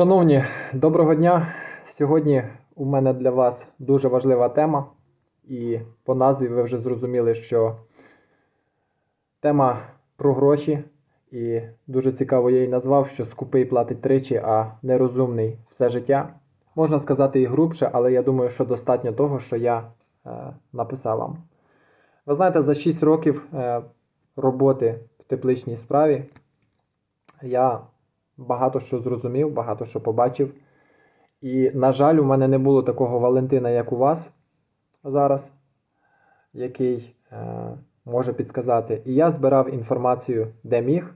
Шановні, доброго дня! Сьогодні у мене для вас дуже важлива тема, і по назві ви вже зрозуміли, що тема про гроші, і дуже цікаво я її назвав, що скупий платить тричі, а нерозумний все життя. Можна сказати і грубше, але я думаю, що достатньо того, що я е, написав вам. Ви знаєте, за 6 років е, роботи в тепличній справі я багато що зрозумів, багато що побачив. І, на жаль, у мене не було такого Валентина, як у вас зараз, який е, може підсказати. І я збирав інформацію, де міг,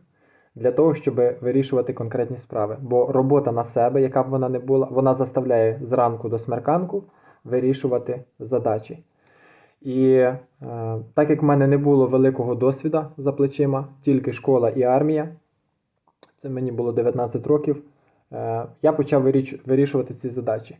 для того, щоб вирішувати конкретні справи. Бо робота на себе, яка б вона не була, вона заставляє зранку до смерканку вирішувати задачі. І е, так як в мене не було великого досвіду за плечима, тільки школа і армія, це мені було 19 років, е, я почав вирішувати ці задачі.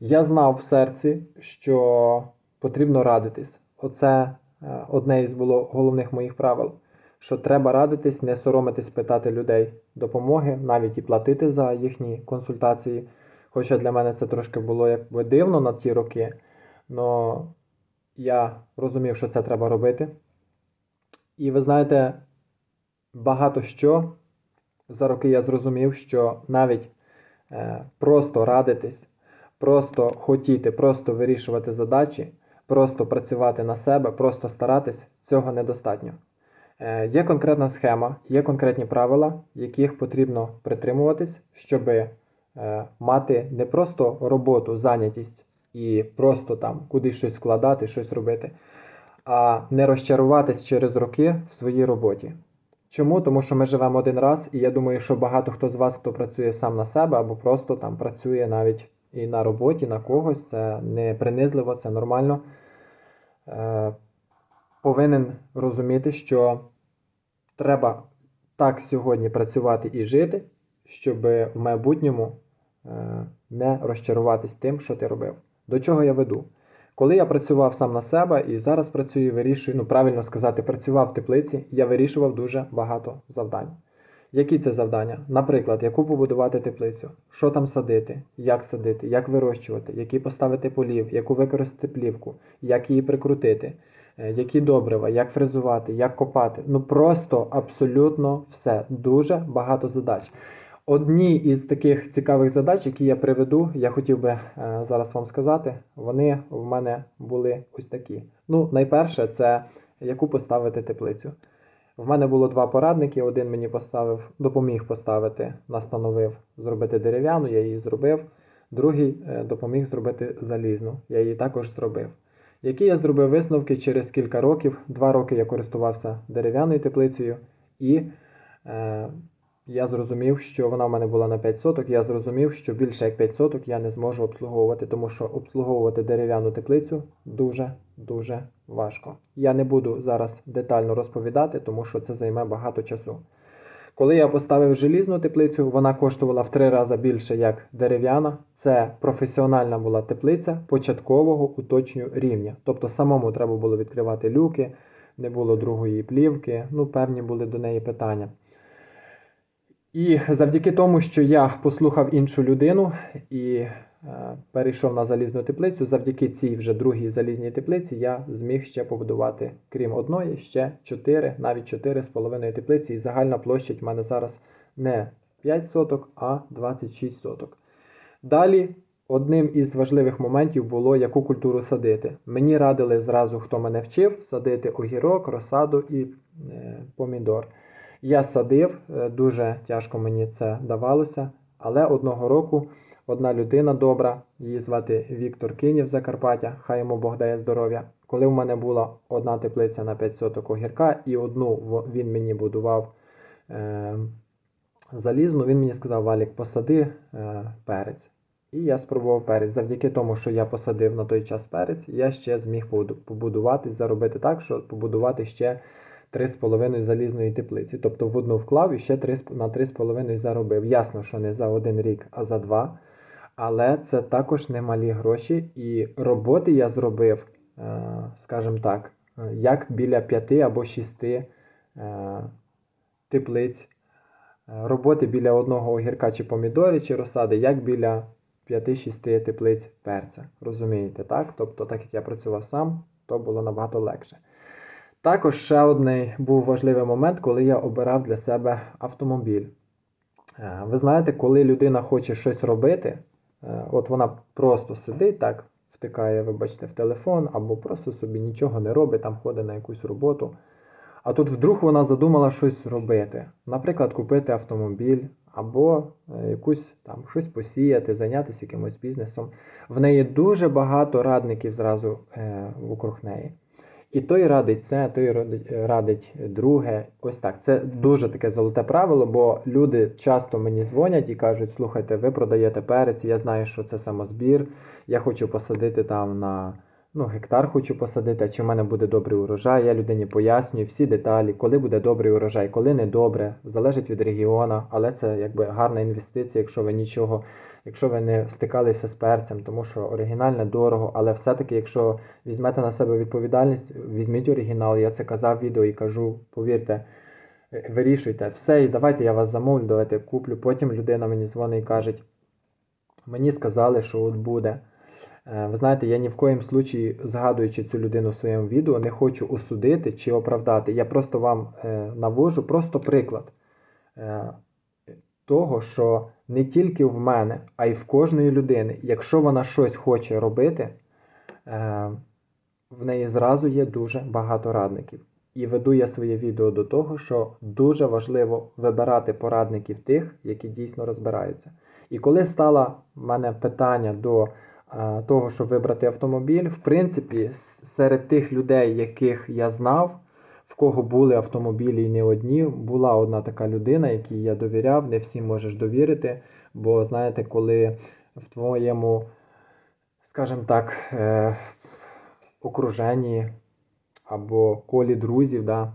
Я знав в серці, що потрібно радитись. Оце е, одне із було головних моїх правил. Що треба радитись, не соромитись питати людей допомоги, навіть і платити за їхні консультації. Хоча для мене це трошки було якби дивно на ті роки. але я розумів, що це треба робити. І ви знаєте, багато що за роки я зрозумів, що навіть е, просто радитись, просто хотіти, просто вирішувати задачі, просто працювати на себе, просто старатись, цього недостатньо. Е, є конкретна схема, є конкретні правила, яких потрібно притримуватись, щоб е, мати не просто роботу, зайнятість і просто там кудись щось вкладати, щось робити, а не розчаруватись через роки в своїй роботі. Чому? Тому що ми живемо один раз, і я думаю, що багато хто з вас, хто працює сам на себе, або просто там працює навіть і на роботі, на когось, це не принизливо, це нормально. Е, повинен розуміти, що треба так сьогодні працювати і жити, щоб в майбутньому е, не розчаруватись тим, що ти робив. До чого я веду? Коли я працював сам на себе і зараз працюю, вирішую, ну правильно сказати, працював в теплиці, я вирішував дуже багато завдань. Які це завдання? Наприклад, яку побудувати теплицю, що там садити, як садити, як вирощувати, які поставити полів, яку використати плівку, як її прикрутити, е, які добрива, як фрезувати, як копати. Ну просто абсолютно все. Дуже багато задач. Одні із таких цікавих задач, які я приведу, я хотів би е, зараз вам сказати, вони в мене були ось такі. Ну, найперше, це яку поставити теплицю. В мене було два порадники. Один мені поставив, допоміг поставити, настановив зробити дерев'яну, я її зробив. Другий е, допоміг зробити залізну, я її також зробив. Які я зробив висновки через кілька років. Два роки я користувався дерев'яною теплицею, і е, я зрозумів, що вона в мене була на 5 соток. Я зрозумів, що більше як 5 соток я не зможу обслуговувати, тому що обслуговувати дерев'яну теплицю дуже дуже важко. Я не буду зараз детально розповідати, тому що це займе багато часу. Коли я поставив желізну теплицю, вона коштувала в три рази більше, як дерев'яна. Це професіональна була теплиця початкового уточню рівня. Тобто самому треба було відкривати люки, не було другої плівки, ну певні були до неї питання. І завдяки тому, що я послухав іншу людину і е, перейшов на залізну теплицю, завдяки цій вже другій залізній теплиці я зміг ще побудувати, крім одної, ще 4, навіть 4 з половиною теплиці. І загальна площа в мене зараз не 5 соток, а 26 соток. Далі одним із важливих моментів було, яку культуру садити. Мені радили зразу, хто мене вчив, садити огірок, розсаду і е, помідор. Я садив, е, дуже тяжко мені це давалося, але одного року одна людина добра, її звати Віктор Кинів Закарпаття, хай йому Бог дає здоров'я. Коли в мене була одна теплиця на 5 соток огірка, і одну він мені будував е, залізну, він мені сказав: Валік, посади е, перець. І я спробував перець. Завдяки тому, що я посадив на той час перець, я ще зміг побуду- побудувати, заробити так, що побудувати ще 3,5 залізної теплиці. Тобто в одну вклав і ще 3, на 3,5 заробив. Ясно, що не за один рік, а за два. Але це також немалі гроші. І роботи я зробив, е, скажімо так, е, як біля 5 або 6 е, теплиць роботи біля одного огірка чи помідорі чи розсади, як біля 5-6 теплиць перця. Розумієте, так? Тобто, так як я працював сам, то було набагато легше. Також ще один був важливий момент, коли я обирав для себе автомобіль. Е, Ви знаєте, коли людина хоче щось робити, е, от вона просто сидить так, втикає, вибачте, в телефон, або просто собі нічого не робить, там ходить на якусь роботу. А тут вдруг вона задумала щось робити. Наприклад, купити автомобіль, або е, якусь там щось посіяти, зайнятися якимось бізнесом. В неї дуже багато радників зразу е, вокруг неї. І той радить це, той радить, друге. Ось так. Це дуже таке золоте правило, бо люди часто мені дзвонять і кажуть: слухайте, ви продаєте перець, я знаю, що це самозбір. Я хочу посадити там на ну, гектар, хочу посадити, а чи в мене буде добрий урожай. Я людині пояснюю всі деталі, коли буде добрий урожай, коли не добре, залежить від регіону, але це якби гарна інвестиція, якщо ви нічого. Якщо ви не стикалися з перцем, тому що оригінальне дорого, але все-таки, якщо візьмете на себе відповідальність, візьміть оригінал. Я це казав в відео і кажу, повірте, е, вирішуйте все, і давайте я вас замовлю, давайте куплю. Потім людина мені дзвонить і каже, мені сказали, що от буде. Е, Ви знаєте, я ні в коїм случаї, згадуючи цю людину в своєму відео, не хочу осудити чи оправдати. Я просто вам е, навожу просто приклад е, того, що не тільки в мене, а й в кожної людини, якщо вона щось хоче робити, в неї зразу є дуже багато радників. І веду я своє відео до того, що дуже важливо вибирати порадників тих, які дійсно розбираються. І коли стало в мене питання до того, щоб вибрати автомобіль, в принципі, серед тих людей, яких я знав, в кого були автомобілі і не одні, була одна така людина, якій я довіряв, не всім можеш довірити. Бо знаєте, коли в твоєму, скажімо так, е, окруженні або колі друзів, да,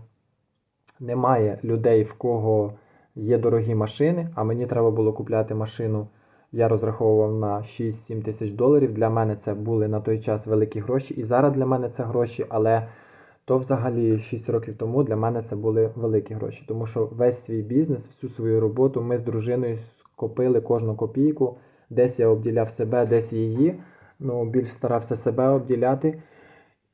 немає людей, в кого є дорогі машини, а мені треба було купляти машину. Я розраховував на 6-7 тисяч доларів. Для мене це були на той час великі гроші. І зараз для мене це гроші, але то взагалі 6 років тому для мене це були великі гроші. Тому що весь свій бізнес, всю свою роботу ми з дружиною скопили кожну копійку. Десь я обділяв себе, десь її. Ну, більш старався себе обділяти.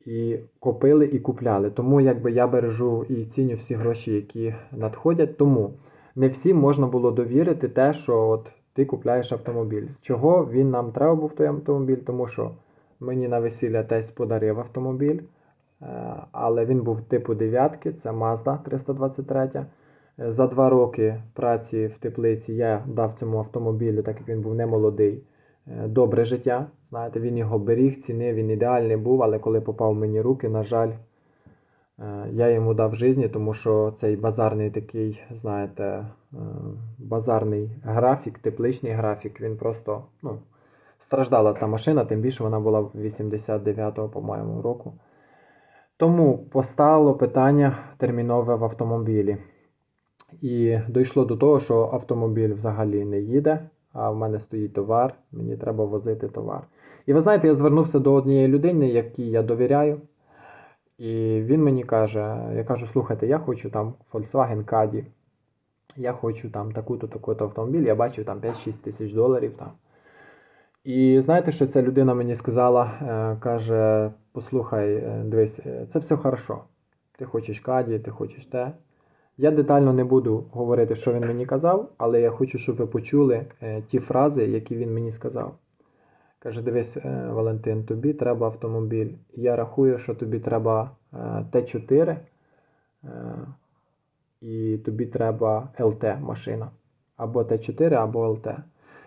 І копили і купляли. Тому якби я бережу і ціню всі гроші, які надходять. Тому не всім можна було довірити те, що от ти купляєш автомобіль. Чого він нам треба був той автомобіль? Тому що мені на весілля тесть подарив автомобіль, е, але він був типу дев'ятки, це Mazda 323. Е, За два роки праці в теплиці я дав цьому автомобілю, так як він був не молодий, е, добре життя. Знаєте, він його беріг, цінив, він ідеальний був, але коли попав в мені руки, на жаль, я йому дав житті, тому що цей базарний такий, знаєте, е, базарний графік, тепличний графік, він просто ну, страждала та машина, тим більше вона була 89-го, по-моєму, року. Тому постало питання термінове в автомобілі. І дійшло до того, що автомобіль взагалі не їде, а в мене стоїть товар, мені треба возити товар. І ви знаєте, я звернувся до однієї людини, якій я довіряю. І він мені каже: я кажу, слухайте, я хочу там Volkswagen Caddy, я хочу там таку-то, таку-то автомобіль, я бачив там 5-6 тисяч доларів там. І знаєте, що ця людина мені сказала? Е, каже: послухай, е, дивись, е, це все хорошо. Ти хочеш Каді, ти хочеш те. Я детально не буду говорити, що він мені казав, але я хочу, щоб ви почули ті фрази, які він мені сказав. Каже: дивись, е, Валентин, тобі треба автомобіль. Я рахую, що тобі треба е, Т4 е, і тобі треба ЛТ машина. Або Т4, або ЛТ.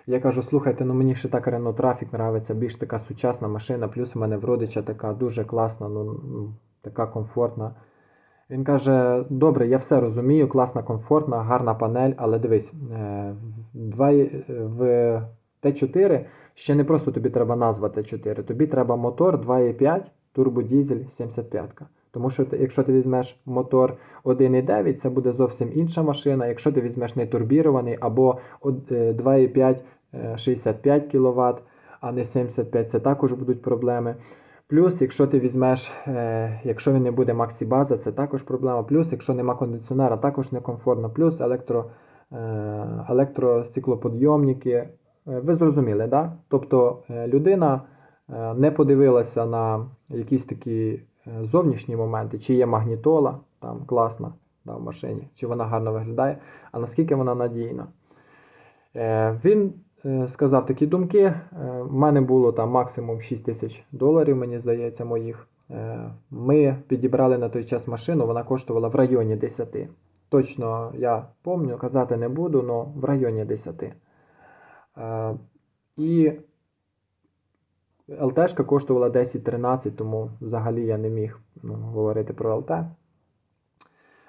Я кажу, слухайте, ну мені ще так Renault Traffic нравиться, більш така сучасна машина, плюс у мене в родича така дуже класна, ну, ну, така комфортна. Він каже: добре, я все розумію, класна, комфортна, гарна панель, але дивись, в Т4 ще не просто тобі треба назва Т4, тобі треба мотор 2,5 турбодізель 75. Тому що якщо ти візьмеш мотор 1,9, це буде зовсім інша машина. Якщо ти візьмеш не турбірований або од- е, 2,5 е, 65 кВт, а не 75, це також будуть проблеми. Плюс, якщо ти візьмеш, е, якщо він не буде Максі База, це також проблема. Плюс, якщо нема кондиціонера, також некомфортно. Плюс електро, електростеклоподйомники. Е, Ви зрозуміли, да? Тобто е, людина е, не подивилася на якісь такі зовнішні моменти, чи є магнітола там класна да, в машині, чи вона гарно виглядає, а наскільки вона надійна. Він сказав такі думки. В мене було там максимум 6 тисяч доларів, мені здається, моїх. Ми підібрали на той час машину, вона коштувала в районі 10. Точно я пам'ятаю, казати не буду, але в районі 10. І ЛТшка коштувала 10-13, тому взагалі я не міг ну, говорити про ЛТ.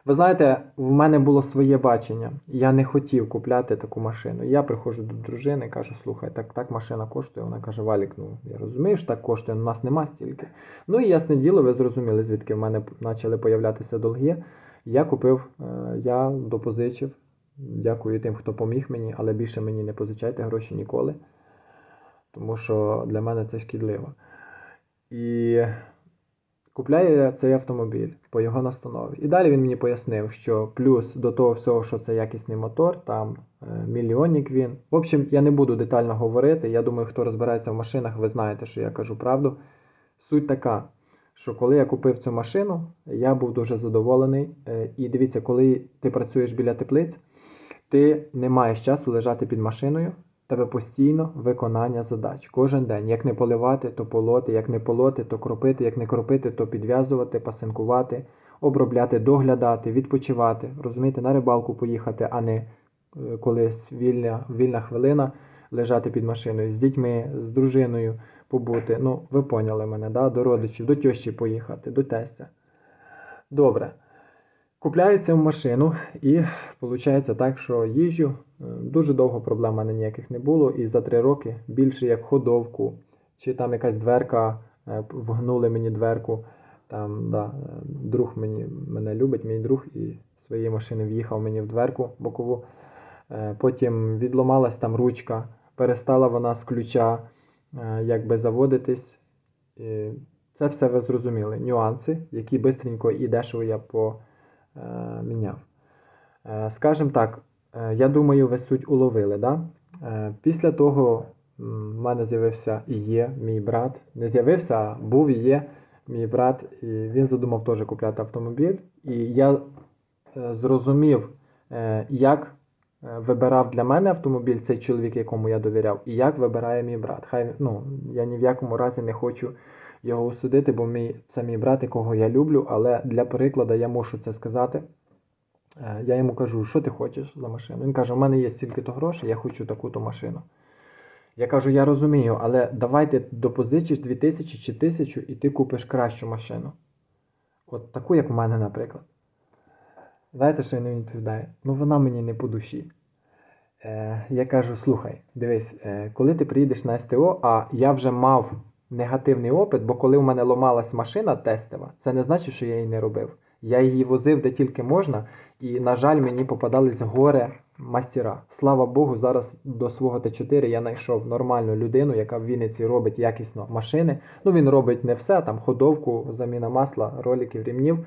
Ви знаєте, в мене було своє бачення. Я не хотів купляти таку машину. Я приходжу до дружини, кажу, слухай, так, так машина коштує. Вона каже, Валік, ну я розумію, що так коштує, у нас нема стільки. Ну і ясне діло, ви зрозуміли, звідки в мене почали появлятися долги. Я купив, е, я допозичив. Дякую тим, хто поміг мені, але більше мені не позичайте гроші ніколи. Тому що для мене це шкідливо. І купляю я цей автомобіль по його настанові. І далі він мені пояснив, що плюс до того всього, що це якісний мотор, там е, мільйонник він. В общем, я не буду детально говорити. Я думаю, хто розбирається в машинах, ви знаєте, що я кажу правду. Суть така, що коли я купив цю машину, я був дуже задоволений. Е, І дивіться, коли ти працюєш біля теплиць, ти не маєш часу лежати під машиною. Тебе постійно виконання задач кожен день. Як не поливати, то полоти, як не полоти, то кропити, як не кропити, то підв'язувати, пасинкувати, обробляти, доглядати, відпочивати. Розумієте, на рибалку поїхати, а не е, колись вільна, вільна хвилина лежати під машиною з дітьми, з дружиною побути. Ну, ви поняли мене, да? до родичів, до тещі поїхати, до тестя. Добре. Купляється в машину і виходить так, що їжджу. е, Дуже довго проблем мене ніяких не було. І за три роки більше як ходовку, чи там якась дверка, е, вгнули мені дверку. Там, да, е, друг мені, мене любить, мій друг, і своєї машини в'їхав мені в дверку бокову. Потім відломалась там ручка, перестала вона з ключа якби заводитись. Це все ви зрозуміли. Нюанси, які швидко і дешево я поміняв. Е, Скажем так, е, я думаю, ви суть уловили. Да? Е, Після того в мене з'явився і є мій брат. Не з'явився, а був і є мій брат. І він задумав теж купляти автомобіль. І я е, зрозумів, е, як е, вибирав для мене автомобіль цей чоловік, якому я довіряв, і як вибирає мій брат. Хай ну, я ні в якому разі не хочу його осудити, бо мій, це мій брат, якого я люблю, але для прикладу я мушу це сказати. Е, Я йому кажу, що ти хочеш за машину? Він каже, у мене є стільки-то грошей, я хочу таку-то машину. Я кажу, я розумію, але давай ти допозичиш 2000 чи 1000 і ти купиш кращу машину. От таку, як в мене, наприклад. Знаєте, що він відповідає? Ну вона мені не по душі. Е, я кажу: слухай, дивись, е, коли ти приїдеш на СТО, а я вже мав негативний опит, бо коли в мене ломалась машина тестова, це не значить, що я її не робив. Я її возив де тільки можна, і, на жаль, мені попадались горе мастера. Слава Богу, зараз до свого Т4 я знайшов нормальну людину, яка в Вінниці робить якісно машини. Ну, він робить не все, там ходовку, заміна масла, роликів, рівнів.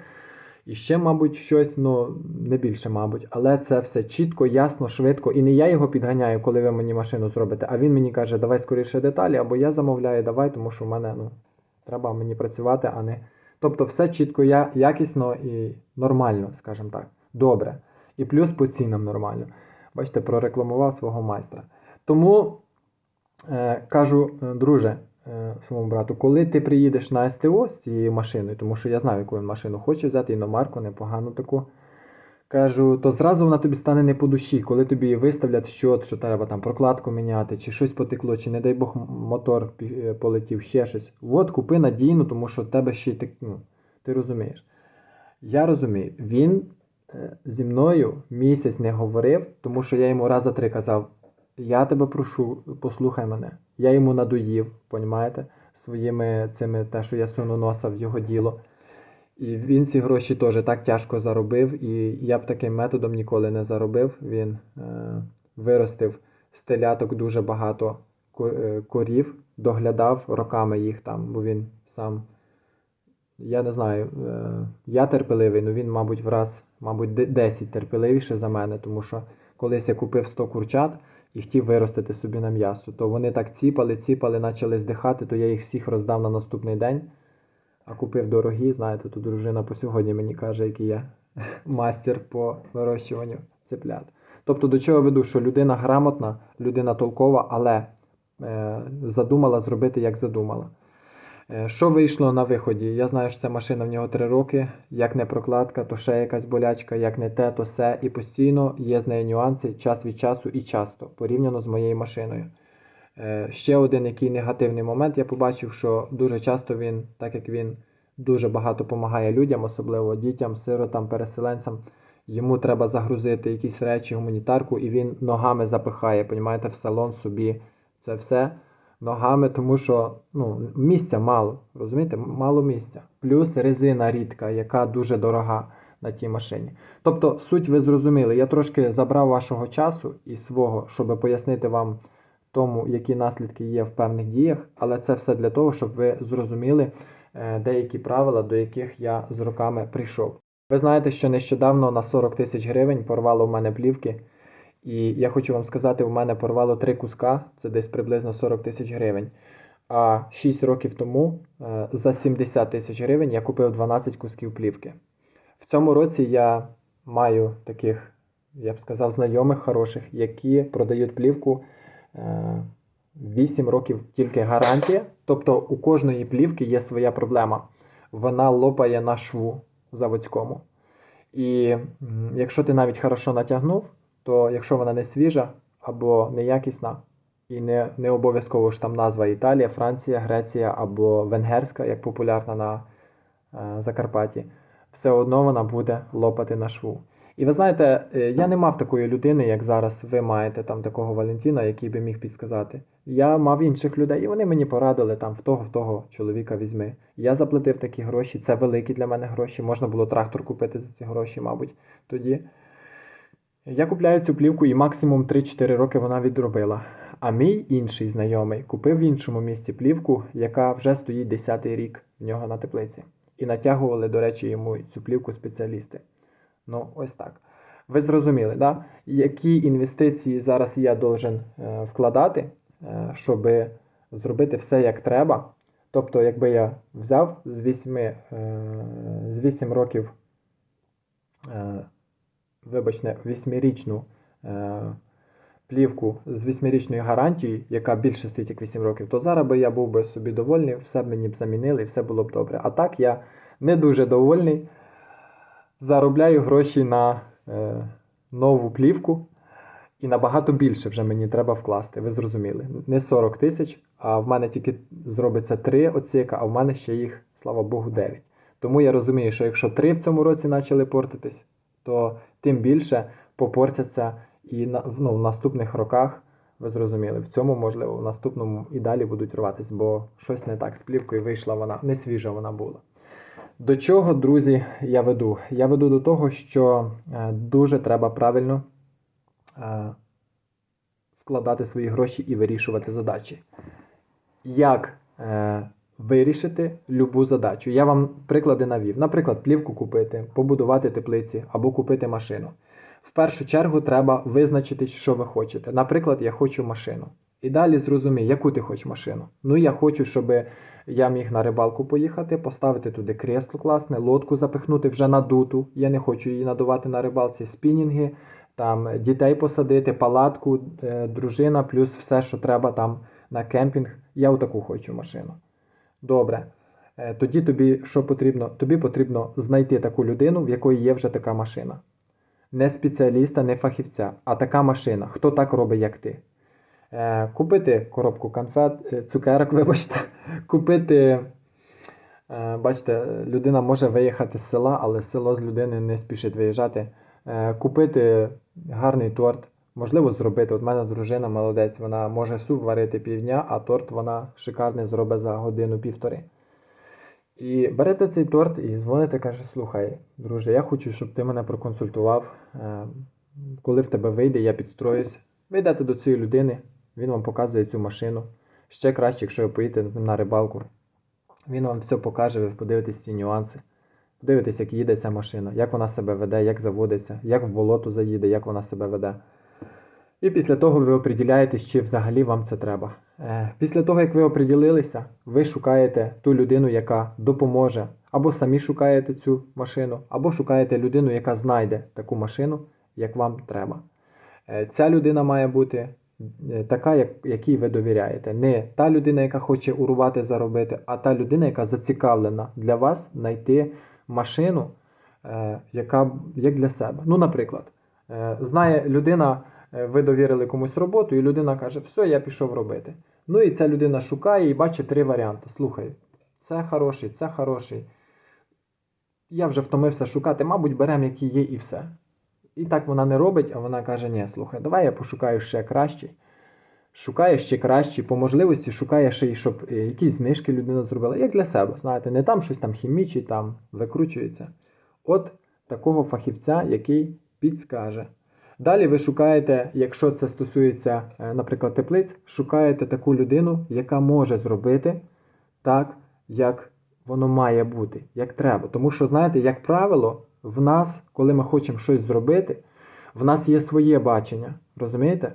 І ще, мабуть, щось, ну не більше, мабуть, але це все чітко, ясно, швидко. І не я його підганяю, коли ви мені машину зробите, а він мені каже, давай скоріше деталі, або я замовляю, давай, тому що в мене ну, треба мені працювати, а не. Тобто все чітко, я, якісно і нормально, скажімо так. Добре. І плюс по цінам нормально. Бачите, прорекламував свого майстра. Тому е, кажу, е, друже, своєму брату, коли ти приїдеш на СТО з цією машиною, тому що я знаю, яку він машину хоче взяти, іномарку, непогану таку. Кажу, то зразу вона тобі стане не по душі, коли тобі виставлять щот, що треба там прокладку міняти, чи щось потекло, чи не дай Бог мотор е, полетів, ще щось. От купи надійну, тому що тебе ще й так, ну, ти розумієш. Я розумію, він е, зі мною місяць не говорив, тому що я йому раз за три казав: я тебе прошу, послухай мене. Я йому надоїв, понімаєте, своїми цими те, що я суну носа в його діло. І він ці гроші теж так тяжко заробив, і я б таким методом ніколи не заробив. Він е, виростив з теляток дуже багато е, корів, доглядав роками їх там, бо він сам. Я не знаю, е, я терпеливий, ну він, мабуть, враз, мабуть, 10 терпеливіше за мене, тому що колись я купив 100 курчат і хотів виростити собі на м'ясо, то вони так ціпали, ціпали, почали здихати, то я їх всіх роздав на наступний день. А купив дорогі, знаєте, то дружина по сьогодні мені каже, який я мастер по вирощуванню цеплят. Тобто до чого веду, що людина грамотна, людина толкова, але е, задумала зробити, як задумала. Е, Що вийшло на виході? Я знаю, що ця машина в нього 3 роки. Як не прокладка, то ще якась болячка, як не те, то все. І постійно є з нею нюанси час від часу і часто, порівняно з моєю машиною. Е, Ще один який негативний момент я побачив, що дуже часто він, так як він дуже багато допомагає людям, особливо дітям, сиротам, переселенцям, йому треба загрузити якісь речі, гуманітарку, і він ногами запихає, понімаєте, в салон собі це все ногами, тому що ну, місця мало, розумієте, мало місця. Плюс резина рідка, яка дуже дорога на тій машині. Тобто, суть ви зрозуміли, я трошки забрав вашого часу і свого, щоб пояснити вам тому, які наслідки є в певних діях, але це все для того, щоб ви зрозуміли е, деякі правила, до яких я з роками прийшов. Ви знаєте, що нещодавно на 40 тисяч гривень порвало в мене плівки. І я хочу вам сказати, у мене порвало три куска, це десь приблизно 40 тисяч гривень. А 6 років тому е, за 70 тисяч гривень я купив 12 кусків плівки. В цьому році я маю таких, я б сказав, знайомих хороших, які продають плівку е, 8 років тільки гарантія. Тобто у кожної плівки є своя проблема. Вона лопає на шву заводському. І якщо ти навіть хорошо натягнув, то якщо вона не свіжа або неякісна, і не, не обов'язково ж там назва Італія, Франція, Греція або Венгерська, як популярна на е, Закарпатті, все одно вона буде лопати на шву. І ви знаєте, е, я не мав такої людини, як зараз ви маєте там такого Валентіна, який би міг підсказати. Я мав інших людей, і вони мені порадили там в того, в того чоловіка візьми. Я заплатив такі гроші, це великі для мене гроші. Можна було трактор купити за ці гроші, мабуть, тоді. Я купляю цю плівку і максимум 3-4 роки вона відробила. А мій інший знайомий купив в іншому місці плівку, яка вже стоїть 10 рік в нього на теплиці. І натягували, до речі, йому цю плівку спеціалісти. Ну, ось так. Ви зрозуміли, да? які інвестиції зараз я должен е, вкладати, е, щоб зробити все як треба. Тобто, якби я взяв з 8, е, з 8 років, вибачте, 8-річну е, плівку з 8-річною гарантією, яка більше стоїть як 8 років, то зараз би я був би собі довольний, все б мені б замінили і все було б добре. А так я не дуже довольний. Заробляю гроші на е, нову плівку. І набагато більше вже мені треба вкласти, ви зрозуміли. Не 40 тисяч, а в мене тільки зробиться 3 оцика, а в мене ще їх, слава Богу, 9. Тому я розумію, що якщо 3 в цьому році почали портитись, то тим більше попортяться і ну, в наступних роках, ви зрозуміли, в цьому, можливо, в наступному і далі будуть рватись, бо щось не так з плівкою вийшла вона, не свіжа вона була. До чого, друзі, я веду? Я веду до того, що е, дуже треба правильно е, вкладати свої гроші і вирішувати задачі. Як е, вирішити любу задачу? Я вам приклади навів. Наприклад, плівку купити, побудувати теплиці або купити машину. В першу чергу треба визначити, що ви хочете. Наприклад, я хочу машину. І далі зрозумій, яку ти хочеш машину. Ну, я хочу, щоб я міг на рибалку поїхати, поставити туди кресло класне, лодку запихнути вже надуту. Я не хочу її надувати на рибалці, спінінги, там дітей посадити, палатку, е, дружина, плюс все, що треба там на кемпінг. Я отаку хочу машину. Добре. Е, Тоді тобі що потрібно? Тобі потрібно знайти таку людину, в якої є вже така машина. Не спеціаліста, не фахівця, а така машина. Хто так робить, як ти? Е, Купити коробку конфет, е, цукерок, вибачте, купити. Бачите, людина може виїхати з села, але село з людини не спішить виїжджати. Купити гарний торт, можливо, зробити. От мене дружина молодець, вона може суп варити півдня, а торт вона шикарний зробить за годину-півтори. І берете цей торт і дзвоните, каже: слухай, друже, я хочу, щоб ти мене проконсультував. Е, Коли в тебе вийде, я підстроюсь. Ви йдете до цієї людини, він вам показує цю машину. Ще краще, якщо ви поїдете з ним на рибалку. Він вам все покаже, ви подивитесь ці нюанси. Подивитесь, як їде ця машина, як вона себе веде, як заводиться, як в болото заїде, як вона себе веде. І після того ви оприділяєтесь, чи взагалі вам це треба. Е, Після того, як ви оприділилися, ви шукаєте ту людину, яка допоможе, або самі шукаєте цю машину, або шукаєте людину, яка знайде таку машину, як вам треба. Е, Ця людина має бути е, така, як, якій ви довіряєте. Не та людина, яка хоче урвати, заробити, а та людина, яка зацікавлена для вас знайти машину, яка як для себе. Ну, наприклад, знає людина, ви довірили комусь роботу, і людина каже, все, я пішов робити. Ну і ця людина шукає і бачить три варіанти. Слухай, це хороший, це хороший. Я вже втомився шукати, мабуть, беремо, які є, і все. І так вона не робить, а вона каже: ні, слухай, давай я пошукаю ще кращий. Шукає ще кращий, по можливості шукає ще й, щоб е, якісь знижки людина зробила, як для себе. Знаєте, не там щось там хімічить, там викручується. От такого фахівця, який підскаже. Далі ви шукаєте, якщо це стосується, е, наприклад, теплиць, шукаєте таку людину, яка може зробити так, як воно має бути, як треба. Тому що, знаєте, як правило, в нас, коли ми хочемо щось зробити, в нас є своє бачення. Розумієте?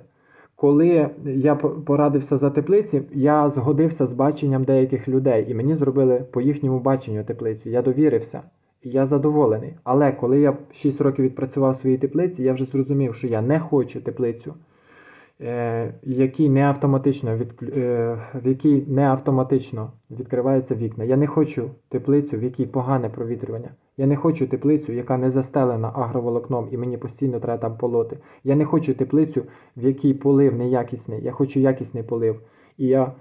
Коли я порадився за теплиці, я згодився з баченням деяких людей, і мені зробили по їхньому баченню теплицю. Я довірився, я задоволений. Але коли я 6 років відпрацював в своїй теплиці, я вже зрозумів, що я не хочу теплицю, е, якій не автоматично від, е, в якій не автоматично відкриваються вікна. Я не хочу теплицю, в якій погане провітрювання. Я не хочу теплицю, яка не застелена агроволокном, і мені постійно треба там полоти. Я не хочу теплицю, в якій полив неякісний. Я хочу якісний полив. І я,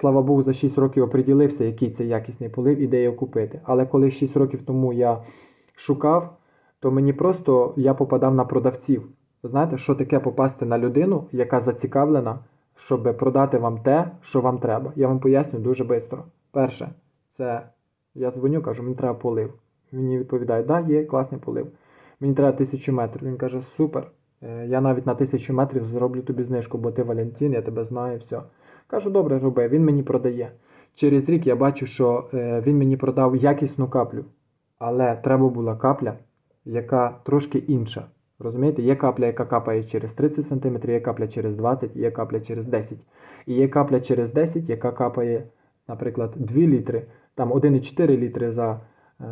слава Богу, за 6 років оприділився, який це якісний полив і де його купити. Але коли 6 років тому я шукав, то мені просто я попадав на продавців. Ви знаєте, що таке попасти на людину, яка зацікавлена, щоб продати вам те, що вам треба. Я вам поясню дуже швидко. Перше, це я дзвоню, кажу, мені треба полив. Мені відповідає, да, є класний полив. Мені треба тисячу метрів. Він каже, супер. е, Я навіть на тисячу метрів зроблю тобі знижку, бо ти Валентин, я тебе знаю, все. Кажу, добре, роби. Він мені продає. Через рік я бачу, що е, він мені продав якісну каплю, але треба була капля, яка трошки інша. Розумієте, є капля, яка капає через 30 см, є капля через 20, є капля через 10. І є капля через 10, яка капає, наприклад, 2 літри, там 1,4 літри за, е,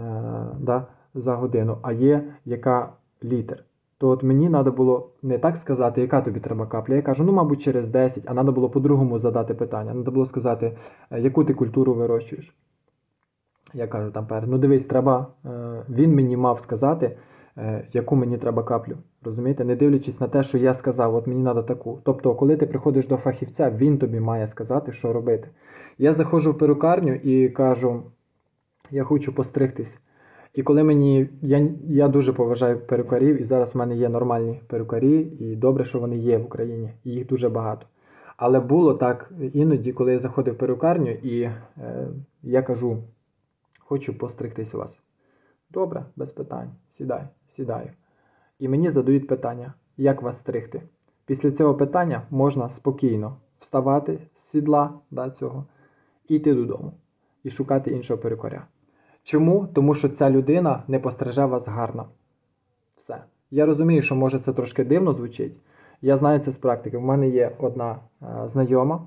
да, за годину, а є яка літр. То от мені треба було не так сказати, яка тобі треба капля. Я кажу, ну, мабуть, через 10, а треба було по-другому задати питання. Треба було сказати, е, яку ти культуру вирощуєш. Я кажу там перед, ну дивись, треба. е, Він мені мав сказати, е, яку мені треба каплю. Розумієте, не дивлячись на те, що я сказав, от мені треба таку. Тобто, коли ти приходиш до фахівця, він тобі має сказати, що робити. Я заходжу в перукарню і кажу, я хочу постригтись. І коли мені. Я, я дуже поважаю перукарів, і зараз в мене є нормальні перукарі, і добре, що вони є в Україні, і їх дуже багато. Але було так іноді, коли я заходив в перукарню, і е, я кажу, хочу постригтись у вас. Добре, без питань. Сідай, сідаю. І мені задають питання, як вас стригти. Після цього питання можна спокійно вставати з сідла да, цього і йти додому і шукати іншого перукаря. Чому? Тому що ця людина не постриже вас гарно. Все. Я розумію, що може це трошки дивно звучить. Я знаю це з практики. В мене є одна е, знайома,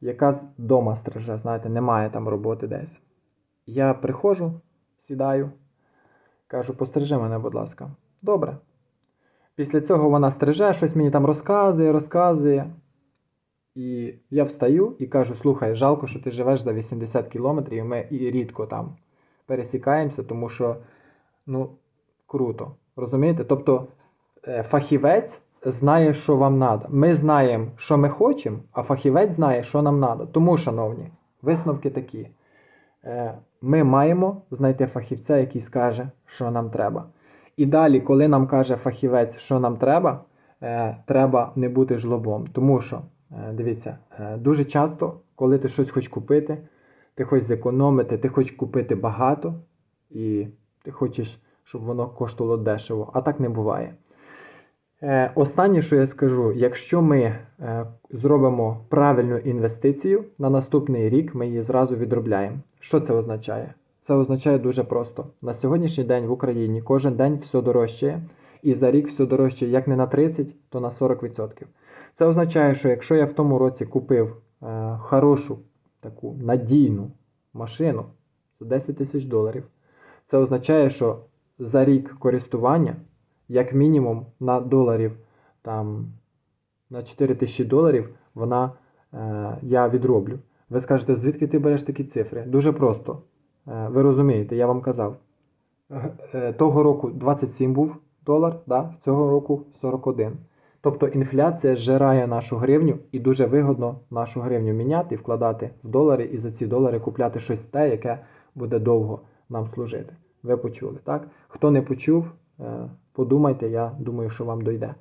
яка з дома стриже, знаєте, немає там роботи десь. Я приходжу, сідаю, кажу, пострижи мене, будь ласка. Добре. Після цього вона стриже, щось мені там розказує, розказує. І я встаю і кажу: слухай, жалко, що ти живеш за 80 кілометрів, і ми і рідко там пересікаємося, тому що ну, круто. Розумієте? Тобто е, фахівець знає, що вам треба. Ми знаємо, що ми хочемо, а фахівець знає, що нам треба. Тому, шановні, висновки такі. Е, Ми маємо знайти фахівця, який скаже, що нам треба. І далі, коли нам каже фахівець, що нам треба, е, треба не бути жлобом. Тому що, дивіться, дуже часто, коли ти щось хочеш купити, ти хочеш зекономити, ти хочеш купити багато, і ти хочеш, щоб воно коштувало дешево. А так не буває. Е, Останнє, що я скажу, якщо ми е, зробимо правильну інвестицію на наступний рік, ми її зразу відробляємо. Що це означає? Це означає дуже просто. На сьогоднішній день в Україні кожен день все дорожчає, і за рік все дорожче як не на 30, то на 40%. Це означає, що якщо я в тому році купив е, хорошу таку надійну машину за 10 тисяч доларів, це означає, що за рік користування, як мінімум на доларів там на 4 тисячі доларів, вона е, я відроблю. Ви скажете, звідки ти береш такі цифри? Дуже просто. Е, ви розумієте, я вам казав. Е, Того року 27 був долар, да? цього року 41. Тобто інфляція зжирає нашу гривню і дуже вигодно нашу гривню міняти, вкладати в долари і за ці долари купляти щось те, яке буде довго нам служити. Ви почули, так? Хто не почув, е, подумайте, я думаю, що вам дойде.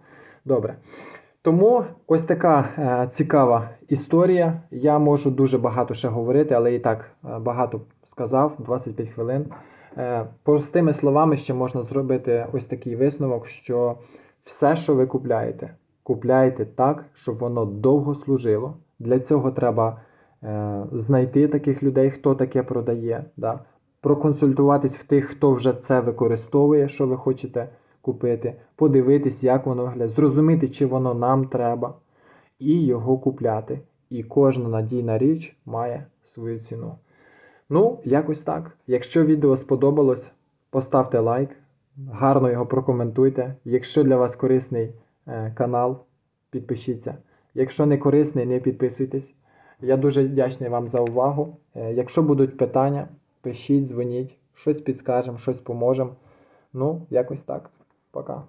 Добре. Тому ось така е, цікава історія. Я можу дуже багато ще говорити, але і так е, багато сказав, 25 хвилин. Е, простими словами ще можна зробити ось такий висновок, що все, що ви купляєте, купляйте так, щоб воно довго служило. Для цього треба е, знайти таких людей, хто таке продає, да? проконсультуватись в тих, хто вже це використовує, що ви хочете купити, подивитись, як воно виглядає, зрозуміти, чи воно нам треба, і його купляти. І кожна надійна річ має свою ціну. Ну, якось так. Якщо відео сподобалось, поставте лайк, гарно його прокоментуйте. Якщо для вас корисний е, канал, підпишіться. Якщо не корисний, не підписуйтесь. Я дуже вдячний вам за увагу. Е, Якщо будуть питання, пишіть, дзвоніть, щось підскажемо, щось поможемо. Ну, якось так. Пока.